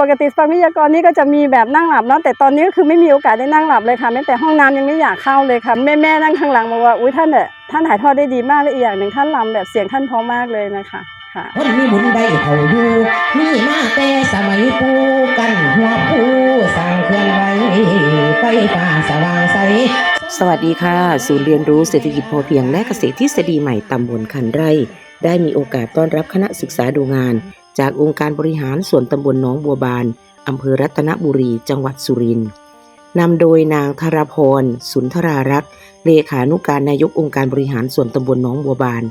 ปกติฟังวิทยากรนี่ก็จะมีแบบนั่งหลับเนาะแต่ตอนนี้ก็คือไม่มีโอกาสได้นั่งหลับเลยค่ะแม้แต่ห้องน้ำยังไม่อยากเข้าเลยค่ะแม่แม่นั่งข้างหลังบอกว่าอุ้ยท่านเนี่ยท่านถ่ายทอดได้ดีมากและอีกอย่างหนึ่งท่านรำแบบเสียงท่านพราะมากเลยนะคะค่ะคนมีบุญได้เขาอยู่มีมาแต่สมัยปูกันหัวปูสร้างเคลื่อนไว้ไฟฟ้าสว่างใสสวัสดีค่ะ ศูนย์เรียนรู้เศรษฐกิจพอเพียงและเกษตรทฤษฎีใหม่ตำบลคันไร่ ได้มีโอกาสต้อนรับคณะศึกษาดูงาน จากองค์การบริหารส่วนตำบลหนองบัวบานอำเภอรัตนบุรี จังหวัดสุรินทร์นำโดยนางธารพร สุนทรารักษ์เลขานุการนายกองค์การบริหารส่วนตำบลหนองบัวบาน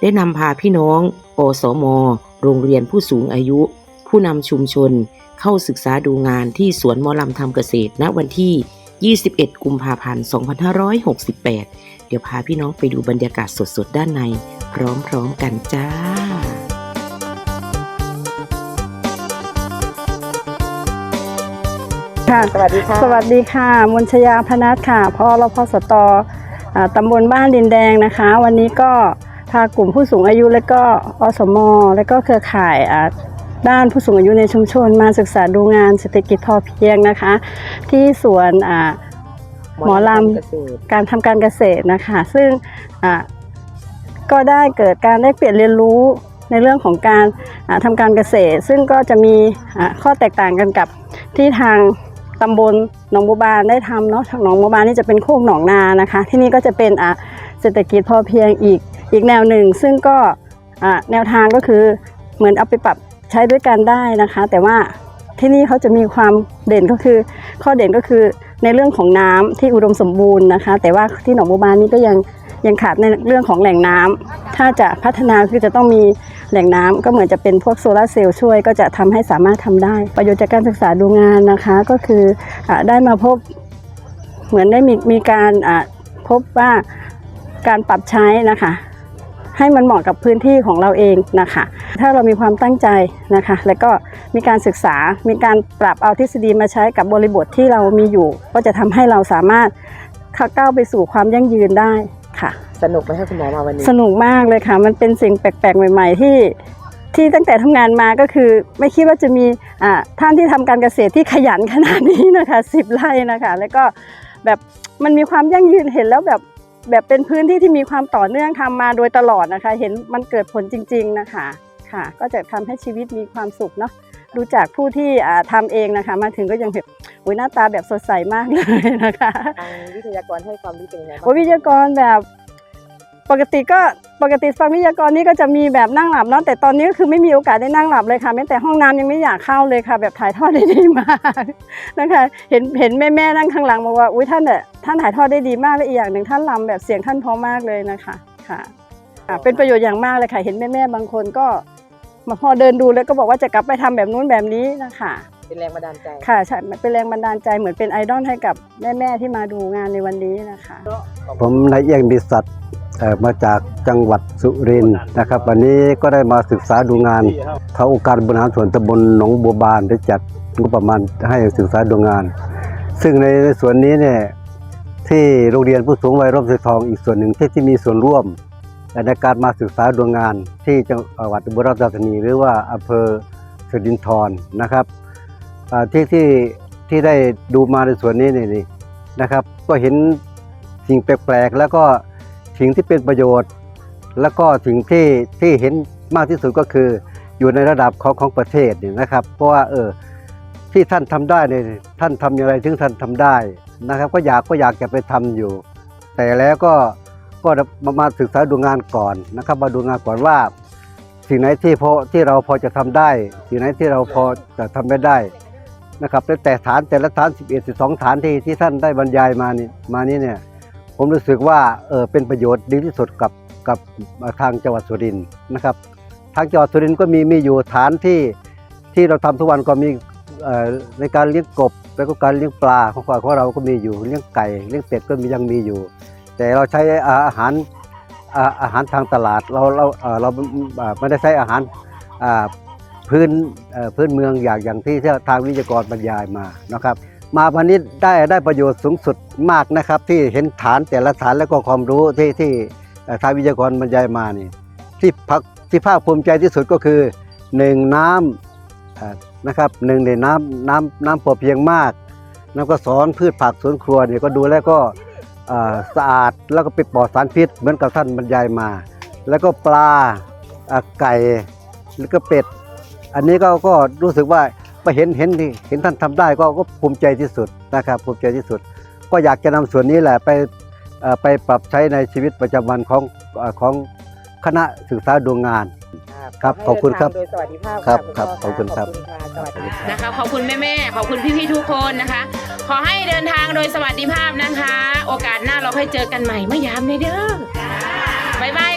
ได้นำพาพี่น้องอสม โรงเรียนผู้สูงอายุ ผู้นำชุมชน เข้าศึกษาดูงานที่สวนมอลำทำเกษตร ณวันที่ 21 กุมภาพันธ์ 2568 เดี๋ยวพาพี่น้องไปดูบรรยากาศสดๆ ด้านใน พร้อมๆกันจ้า ค่ะ สวัสดีค่ะ สวัสดีค่ะ มนชยาพนัสค่ะพอรพสตอ่าตำบลบ้านดินแดงนะคะ วันนี้ก็พากลุ่มผู้สูงอายุและก็อสม และก็เครือข่ายอ่าด้านผู้สูงอายุในชุมชนมาศึกษาดูงานเศรษฐกิจพอเพียงนะคะ ที่สวนอ่าหมอลำการทำการเกษตรนะคะ ซึ่งอ่าก็ได้เกิดการได้เปลี่ยนเรียนรู้ในเรื่องของการอ่าทำการเกษตร ซึ่งก็จะมีอ่าข้อแตกต่างกันกับที่ทาง ตำบลหนองบัวบานได้ทำเนาะทางหนองบัวบานนี่จะเป็นโคกหนองนานะคะ ที่นี่ก็จะเป็นอ่าเศรษฐกิจพอเพียงอีกอีกแนวหนึ่ง ซึ่งก็อ่าแนวทางก็คือเหมือนเอาไปปรับใช้ด้วยกันได้นะคะ แต่ว่าที่นี่เขาจะมีความเด่นก็คือ ข้อเด่นก็คือในเรื่องของน้ำที่อุดมสมบูรณ์นะคะ แต่ว่าที่หนองบัวบานนี่ก็ยังยังขาดในเรื่องของแหล่งน้ำถ้าจะพัฒนาคือจะต้องมี แหล่งน้ำก็เหมือนจะเป็นพวกโซลาร์เซลล์ช่วยก็จะทำให้สามารถทำได้ ประโยชน์จากการศึกษาดูงานนะคะก็คืออได้มาพบเหมือนได้มีมีการพบว่าการปรับใช้นะคะ ให้มันเหมาะกับพื้นที่ของเราเองนะคะ ถ้าเรามีความตั้งใจนะคะ แล้วก็มีการศึกษา มีการปรับเอาทฤษฎีมาใช้กับบริบทที่เรามีอยู่ ก็จะทำให้เราสามารถก้าวไปสู่ความยั่งยืนได้ ค่ะ สนุกไหมคะคุณหมอมาวันนี้ สนุกมากเลยค่ะ มันเป็นสิ่งแปลกๆ ใหม่ ๆ ที่ที่ตั้งแต่ทำงานมาก็คือ ไม่คิดว่าจะมีอ่าท่านที่ทำการเกษตรที่ขยันขนาดนี้นะคะสิบไร่นะคะ แล้วก็แบบมันมีความยั่งยืนเห็นแล้วแบบแบบเป็นพื้นที่ที่มีความต่อเนื่องทำมาโดยตลอดนะคะ เห็นมันเกิดผลจริง ๆนะคะค่ะ ก็จะทำให้ชีวิตมีความสุขเนาะ ดูจากผู้ที่อ่าทำเองนะคะ มาถึงก็ยังแบบอุยหน้าตาแบบสดใสมากเลยนะคะทางวิทยากรให้ความรู้เป็นยังไงโอ้วิทยากรแบบปกติก็ปกติฟังวิทยากรนี่ก็จะมีแบบนั่งหลับเนาะแต่ตอนนี้ก็คือไม่มีโอกาสได้นั่งหลับเลยค่ะแม้แต่ห้องน้ำยังไม่อยากเข้าเลยค่ะ แบบถ่ายทอดได้ดีมากนะคะ เห็นเห็นแม่แม่ๆนั่งข้างหลังบอกว่าอุ้ยท่านเนี่ยท่านถ่ายทอดได้ดีมากและอีกอย่างหนึ่งท่านรำแบบเสียงท่านเพราะมากเลยนะคะค่ะค่ะเป็นประโยชน์อย่างมากเลยค่ะ เห็นแม่แม่ๆบางคนก็มา พอเดินดูแล้วก็บอกว่าจะกลับไปทำแบบนู้นแบบนี้นะคะเป็นแรงบันดาลใจค่ะใช่เป็นแรงบันดาลใจเหมือนเป็นไอดอลให้กับแม่ๆที่มาดูงานในวันนี้นะคะ ผมนายเอียงดิสัตเอ่อมาจากจังหวัดสุรินทร์นะครับ วันนี้ก็ได้มาศึกษาดูงานทางองค์การบริหารส่วนตำบลหนองบัวบานได้จัดงบประมาณให้ศึกษาดูงาน ซึ่งในในส่วนนี้เนี่ยที่โรงเรียนผู้สูงวัยร่มสีทองอีกส่วนหนึ่งที่ที่มีส่วนร่วม ในการมาศึกษาดูงงานที่จังหวัดอุบลราชธานีหรือว่าอำเภอสิรินธรนะครับที่ที่ที่ได้ดูมาในส่วนนี้นี่นี่นะครับ ก็เห็นสิ่งแปลกๆ แล้วก็สิ่งที่เป็นประโยชน์ แล้วก็สิ่งที่ที่เห็นมากที่สุดก็คืออยู่ในระดับของของประเทศนี่นะครับ เพราะว่าเออที่ท่านทำได้เนี่ยท่านทำอย่างไรถึงท่านทำได้นะครับ ก็อยากก็อยากจะไปทำอยู่ แต่แล้วก็ ก็มามาศึกษาดูงานก่อนนะครับ มาดูงานก่อนว่า สิ่งไหนที่พอที่เราพอจะทำได้ สิ่งไหนที่เราพอจะทำไม่ได้นะครับแต่ฐานแต่ละฐาน 11 12 ฐานที่ที่ท่านได้บรรยายมานี่มานี้เนี่ยผมรู้สึกว่าเออเป็นประโยชน์ดีที่สุดกับกับทางจังหวัดสุรินทร์นะครับทางจังหวัดสุรินทร์ก็มีมีอยู่ฐานที่ที่เราทำทุกวันก็มีเอ่อในการเลี้ยงกบ แล้วก็การเลี้ยงปลาของของเราก็มีอยู่เลี้ยงไก่เลี้ยงเป็ดก็มียังมีอยู่ แต่เราใช้อาหารอาหารทางตลาดเราเราเราไม่ได้ใช้อาหารพื้นพื้นเมืองอย่างอย่างที่ทางวิทยากรบรรยายมานะครับ มาวันนี้ได้ได้ประโยชน์สูงสุดมากนะครับ ที่เห็นฐานแต่ละฐานแล้วก็ความรู้ที่ที่ทางวิทยากรบรรยายมานี่ที่พักที่ภาคภูมิใจที่สุดก็คือหนึ่งน้ำนะครับหนึ่งในน้ำน้ำน้ำพอเพียงมาก แล้วก็สอนพืชผักสวนครัวเนี่ยก็ดูแล้วก็ สะอาดแล้วก็เป็นปลอดสารพิษเหมือนกับท่านบรรยายมา แล้วก็ปลาอะไก่แล้วก็เป็ด อันนี้ก็ก็รู้สึกว่าไปเห็นเห็นที่เห็นท่านทำได้ก็ก็ภูมิใจที่สุดนะครับภูมิใจที่สุด ก็อยากจะนำส่วนนี้แหละไปเอ่อไปปรับใช้ในชีวิตประจำวันของเอ่อของคณะศึกษาดูงานครับขอบคุณครับโดยสวัสดิภาพครับะครับณพ่ขอบคุณครับะสวัสดีค่ะนะคะขอบคุณแม่ๆขอบคุณพี่ๆทุกคนนะคะ ขอให้เดินทางโดยสวัสดิภาพนะคะ โอกาสหน้าเราค่อยเจอกันใหม่ไม่ยามในเด้อบ๊ายบาย